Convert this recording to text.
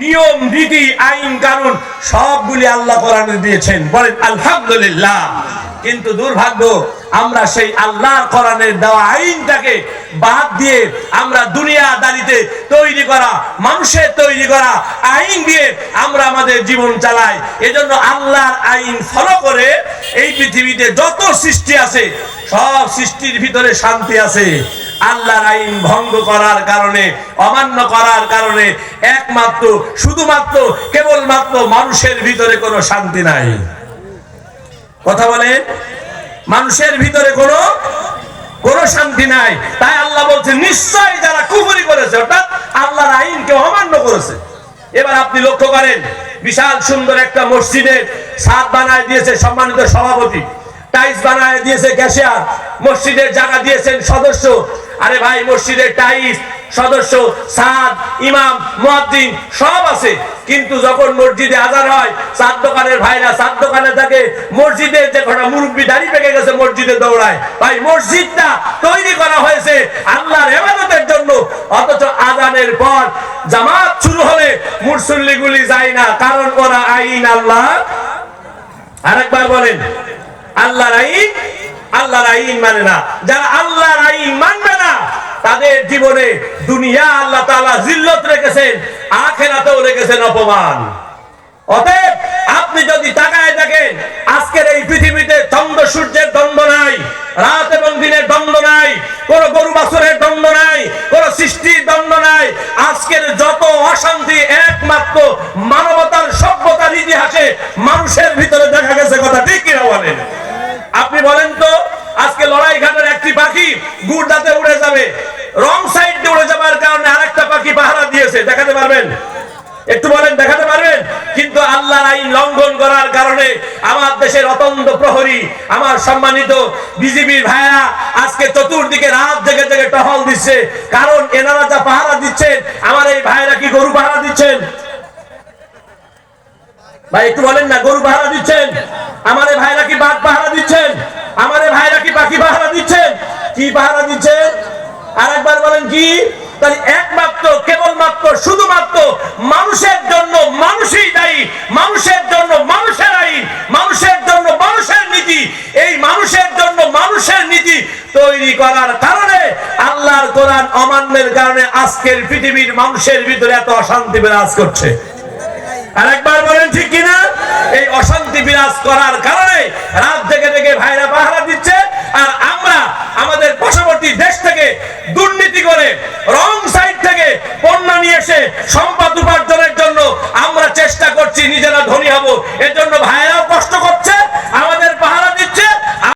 নিয়ম, নীতি, আইন, কানুন সবগুলি আল্লাহ কোরআনে দিয়েছেন। বলেন, আলহামদুলিল্লাহ। কিন্তু দুর্ভাগ্য, আমরা সেই আল্লাহর কোরআনের দেওয়া আইনটাকে বাদ দিয়ে আমরা দুনিয়া দাঁড়িতে তৈরি করা, মানুষের তৈরি করা আইন দিয়ে আমরা আমাদের জীবন চালাই। এজন্য আল্লাহর আইন ফলো করে এই পৃথিবীতে যত সৃষ্টি আছে, সব সৃষ্টির ভিতরে শান্তি আছে। আল্লাহর আইন ভঙ্গ করার কারণে, অমান্য করার কারণে একমাত্র, শুধুমাত্র, কেবলমাত্র মানুষের ভিতরে কোনো শান্তি নাই। কথা বলে? মানুষের ভিতরে কোনো কোনো শান্তি নাই। তাই আল্লাহ বলছে নিশ্চয় যারা কুফরি করেছে, অর্থাৎ আল্লাহর আইনকে অমান্য করেছে। এবার আপনি লক্ষ্য করেন, বিশাল সুন্দর একটা মসজিদের ছাদ বানায় দিয়েছে সম্মানিত সভাপতি। টাইলস বানায় দিয়েছে ক্যাশিয়ার। মসজিদের জায়গা দিয়েছেন সদস্য। আরে ভাই, মসজিদের টাইলস, সদস্য, সাদ, ইমাম, মুয়াদ্দিন, সব আছে। কিন্তু যখন মসজিদে আজান হয় সাত দোকানের ভাইরা সাত দোকানে থাকে, মসজিদের যে ঘটা মুরব্বী দাঁড়িয়ে পেকে গেছে মসজিদে দৌড়ায়। ভাই, মসজিদটা তৈরি করা হয়েছে আল্লাহর ইবাদতের জন্য। অথচ আজানের পর জামাত শুরু হলে মুরসুল্লিগুলি যায় না, কারণ ওরা আইন আল্লাহ। আরেকবার বলেন। আল্লাহর আইন আল্লাহর আইন মানে না। যারা আল্লাহর আইন মানবে না, তাদের জীবনে দুনিয়া আল্লাহ তাআলা জিল্লত রেখেছেন, আখেরাতেও রেখেছেন অপমান। অতএব আপনি যদি তাকায় দেখেন, আজকের এই পৃথিবীতে চন্দ্র সূর্যের দ্বন্দ্ব নাই, রাত এবং দিনের দ্বন্দ্ব নাই, কোন গরু বাছরের দ্বন্দ্ব নাই, কোন সৃষ্টির দ্বন্দ্ব নাই, আজকের যত অশান্তি একমাত্র আপনি বলেন তো, আজকে লড়াই ঘাটের একটি পাখি গুড়দাতে উড়ে যাবে। রং সাইড উড়ে যাবার কারণে আরেকটা পাখি পাহারা দিয়েছে, দেখাতে পারবেন? একটু বলেন, দেখাতে পারবেন? কিন্তু আল্লাহর আইন লঙ্ঘন করার কারণে আমার দেশের অতন্ত প্রহরী, আমার সম্মানিত বিজেপির ভাইরা আজকে চতুর্দিকে রাত জেগে জেগে টহল দিচ্ছে। কারণ এনারা যা পাহারা দিচ্ছেন, আমার এই ভাইরা কি গরু পাহারা দিচ্ছেন? ভাই, একটু বলেন না, গরু পাহারা দিচ্ছেন? আমার এই ভাইরা কি বাঘ পাহারা দিচ্ছেন আমার এই ভাইরা কি পাখি পাহারা দিচ্ছেন কি পাহারা দিচ্ছেন আরেকবার বলেন কি? তাহলে একমাত্র, কেবলমাত্র, শুধুমাত্র মানুষের জন্য মানুষই দায়ী, মানুষের জন্য মানুষের আইন, মানুষের জন্য মানুষের নীতি। এই মানুষের জন্য মানুষের নীতি তৈরি করার কারণে আল্লাহর কোরআন অমান্যের কারণে আজকের পৃথিবীর মানুষের ভিতরে এত অশান্তি বিরাজ করছে। আরেকবার বলেন ঠিক কিনা? এই অশান্তি বিরাজ করার কারণে রাত থেকে থেকে ভাইরা পাহারা দিচ্ছে, আর পার্শ্ববর্তী দেশ থেকে দুর্নীতি করে, রং সাইড থেকে পণ্য নিয়ে এসে সম্পদ উপার্জনের জন্য আমরা চেষ্টা করছি নিজেরা